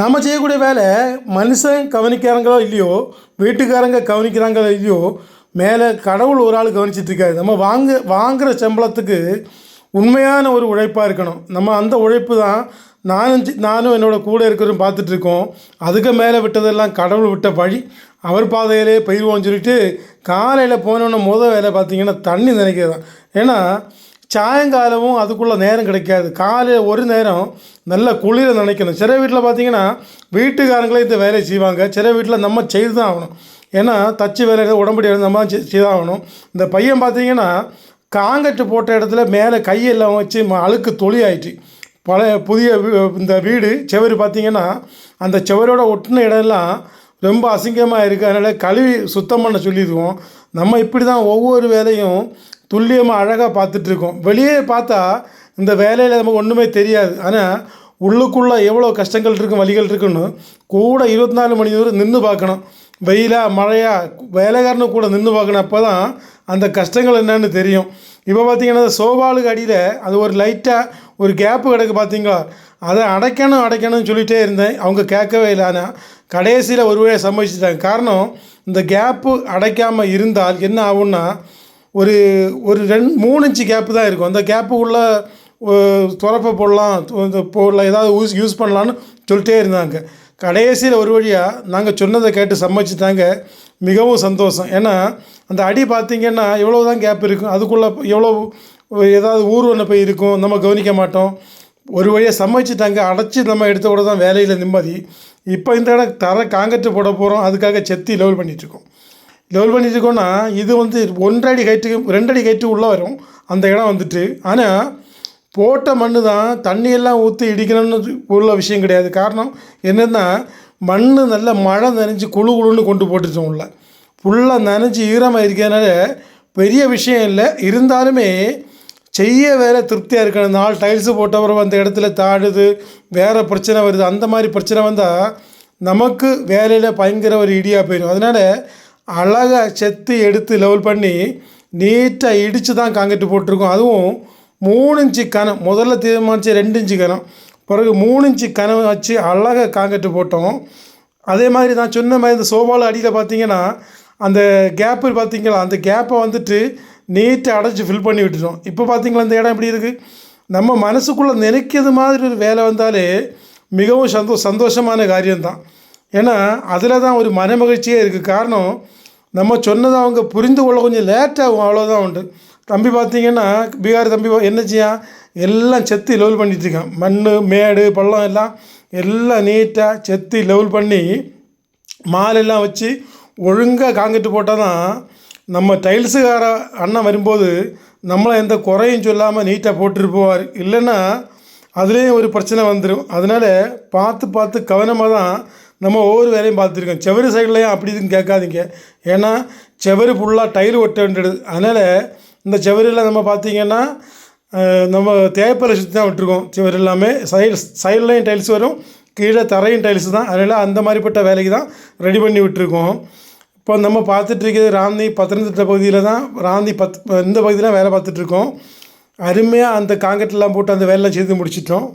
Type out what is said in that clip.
நம்ம செய்யக்கூடிய வேலை மனுஷன் கவனிக்கிறாங்களோ இல்லையோ வீட்டுக்காரங்க கவனிக்கிறாங்களோ இல்லையோ மேலே கடவுள் ஒரு ஆள் கவனிச்சிட்டு இருக்காரு. நம்ம வாங்க வாங்குகிற சம்பளத்துக்கு உண்மையான ஒரு உழைப்பாக இருக்கணும். நம்ம அந்த உழைப்பு தான் நானும் நானும் என்னோட கூட இருக்கிறதும் பார்த்துட்ருக்கோம் அதுக்கு மேலே விட்டதெல்லாம் கடவுள் விட்ட வழி. அவர் பாதையிலே பயிர்வோம்னு சொல்லிட்டு காலையில் போனோன்னே முத வேலை பார்த்தீங்கன்னா தண்ணி நினைக்கிறது தான் ஏன்னா சாயங்காலமும் அதுக்குள்ளே நேரம் கிடைக்காது. காலையில் ஒரு நேரம் நல்ல குளிர நினைக்கணும். சில வீட்டில் பார்த்தீங்கன்னா வீட்டுக்காரங்களே இந்த வேலையை செய்வாங்க. சில வீட்டில் நம்ம செய்து தான் ஆகணும். ஏன்னா தச்சு வேலை உடம்படி நம்ம தான் செய்- ஆகணும் இந்த பையன் பார்த்தீங்கன்னா காங்கட்டு போட்ட இடத்துல மேலே கையெல்லாம் வச்சு ம- அழுக்கு தொழி ஆயிட்டு பழைய புதிய வீ- இந்த வீடு செவரு பார்த்திங்கன்னா அந்த செவரோட ஒட்டின இடம்லாம் ரொம்ப அசிங்கமாக இருக்குது அதனால் கழுவி சுத்தம் பண்ண சொல்லிடுவோம். நம்ம இப்படி தான் ஒவ்வொரு வேலையும் துல்லியமாக அழகாக பார்த்துட்ருக்கோம். வெளியே பார்த்தா இந்த வேலையில் நமக்கு ஒன்றுமே தெரியாது. ஆனால் உள்ளுக்குள்ளே எவ்வளோ கஷ்டங்கள் இருக்கும் வழிகள் இருக்குன்னு கூட இருபத்தி நாலு மணி நேரம் நின்று பார்க்கணும். வெயிலா மழையாக வேலைக்காரனு கூட நின்று பார்க்கணும் அப்போ தான் அந்த கஷ்டங்கள் என்னன்னு தெரியும். இப்போ பார்த்தீங்கன்னா சோபாலுக்கு அடியில் அது ஒரு லைட்டாக ஒரு கேப்பு கிடக்கு பார்த்தீங்களா? அதை அடைக்கணும் அடைக்கணும்னு சொல்லிகிட்டே இருந்தேன். அவங்க கேட்கவே இல்லை. ஆனால் கடைசியில் ஒரு வழியாக சம்மதிச்சிட்டாங்க காரணம் இந்த கேப்பு அடைக்காமல் இருந்தால் என்ன ஆகும்னா ஒரு ஒரு ரெண்டு மூணு இன்ச்சு கேப்பு தான் இருக்கும். அந்த கேப்புக்குள்ளே துறப்பை போடலாம் இந்த போடலாம் ஏதாவது யூஸ் யூஸ் பண்ணலான்னு சொல்லிட்டே இருந்தாங்க. கடைசியில் ஒரு வழியாக நாங்கள் சொன்னதை கேட்டு சம்மதிச்சுட்டாங்க. மிகவும் சந்தோஷம். ஏன்னா அந்த அடி பார்த்தீங்கன்னா எவ்வளோ தான் கேப் இருக்கும். அதுக்குள்ளே எவ்வளோ ஏதாவது ஊர்வன போய் இருக்கும் நம்ம கவனிக்க மாட்டோம். ஒரு வழியாக சமைச்சிட்டாங்க அடைச்சி நம்ம எடுத்த கூட தான் வேலையில் நிம்மதி. இப்போ இந்த இடம் தர காங்கிரட்டு போட போகிறோம் அதுக்காக செத்தி லெவல் பண்ணிகிட்ருக்கோம் லெவல் பண்ணிட்டு இருக்கோம்னா இது வந்து ஒன்றரை அடி ஹைட்டுக்கு ரெண்டடி ஹைட்டு உள்ளே வரும். அந்த இடம் வந்துட்டு. ஆனால் போட்ட மண்ணு தான் தண்ணியெல்லாம் ஊற்றி இடிக்கணும்னு உள்ள விஷயம் கிடையாது. காரணம் என்னென்னா மண் நல்ல மழை நனைஞ்சு குழு குழுன்னு கொண்டு போட்டுட்டோம் உள்ள. ஃபுல்லாக நனைஞ்சு ஈரமாக இருக்கிறதுனால பெரிய விஷயம் இல்லை. இருந்தாலுமே செய்ய வேலை திருப்தியாக இருக்கணும். நாலு டைல்ஸு போட்டவரும் அந்த இடத்துல தாடுது வேறு பிரச்சனை வருது. அந்த மாதிரி பிரச்சனை வந்தால் நமக்கு வேலையில் பயங்கர ஒரு இடியாக போயிடும் அதனால் அழகாக செத்து எடுத்து லெவல் பண்ணி நீட்டாக இடித்து தான் காங்கிரீட் போட்டிருக்கோம். அதுவும் மூணு இன்ச்சு கனம் முதல்ல தீர்மானிச்சு ரெண்டு இன்ச்சு கனம். பிறகு மூணு இன்ச்சு கனம் வச்சு அழகாக காங்கிரீட் போட்டோம். அதே மாதிரி நான் சொன்ன மாதிரி இந்த சோபாவில் அடியில் பார்த்தீங்கன்னா அந்த கேப்பு பார்த்தீங்களா அந்த கேப்பை வந்துட்டு நீட்டாக அடைச்சி ஃபில் பண்ணி விட்டுட்டோம். இப்போ பார்த்தீங்களா இந்த இடம் எப்படி இருக்குது நம்ம மனசுக்குள்ளே நினைக்கிறது மாதிரி ஒரு வேலை வந்தாலே மிகவும் சந்தோ சந்தோஷமான காரியம்தான். ஏன்னா அதில் தான் ஒரு மனமகிழ்ச்சியே இருக்குது காரணம் நம்ம சொன்னதை அவங்க புரிந்து கொள்ள கொஞ்சம் லேட்டாகும் அவ்வளோதான் உண்டு. தம்பி பார்த்தீங்கன்னா பீகார் தம்பி என்ன செய்யான் எல்லாம் செத்தி லெவல் பண்ணிட்டுருக்கான் மண் மேடு பள்ளம் எல்லாம் எல்லாம் நீட்டாக செத்தி லெவல் பண்ணி மாலெல்லாம் வச்சு ஒழுங்காக காங்கிட்டு போட்டால் தான் நம்ம டைல்ஸுக்கார அண்ணன் வரும்போது நம்மளை எந்த குறையும் சொல்லாமல் நீட்டாக போட்டுட்டு போவார். இல்லைன்னா அதுலேயும் ஒரு பிரச்சனை வந்துடும் அதனால் பார்த்து பார்த்து கவனமாக தான் நம்ம ஒவ்வொரு வேலையும் பார்த்துருக்கோம். செவரு சைட்லையும் அப்படி இதுன்னு கேட்காதீங்க. ஏன்னா செவரு ஃபுல்லாக டைல் ஒட்ட வேண்டியது. அதனால் இந்த செவரில் நம்ம பார்த்தீங்கன்னா நம்ம தேப்பரை சுற்றி தான் விட்டுருக்கோம். செவர் எல்லாமே. சைடு சைட்லையும் டைல்ஸ் வரும். கீழே தரையும் டைல்ஸ் தான். அதனால் அந்த மாதிரிப்பட்ட வேலைக்கு தான் ரெடி பண்ணி விட்டுருக்கோம். இப்போ நம்ம பார்த்துட்ருக்கிறது ராந்தி பத்தனந்திட்ட பகுதியில் தான் ராந்தி பத் இந்த பகுதியில் வேலை பார்த்துட்ருக்கோம் அருமையாக அந்த காங்கிரீட்லாம் போட்டு அந்த வேலைலாம் செய்து முடிச்சிட்டோம்.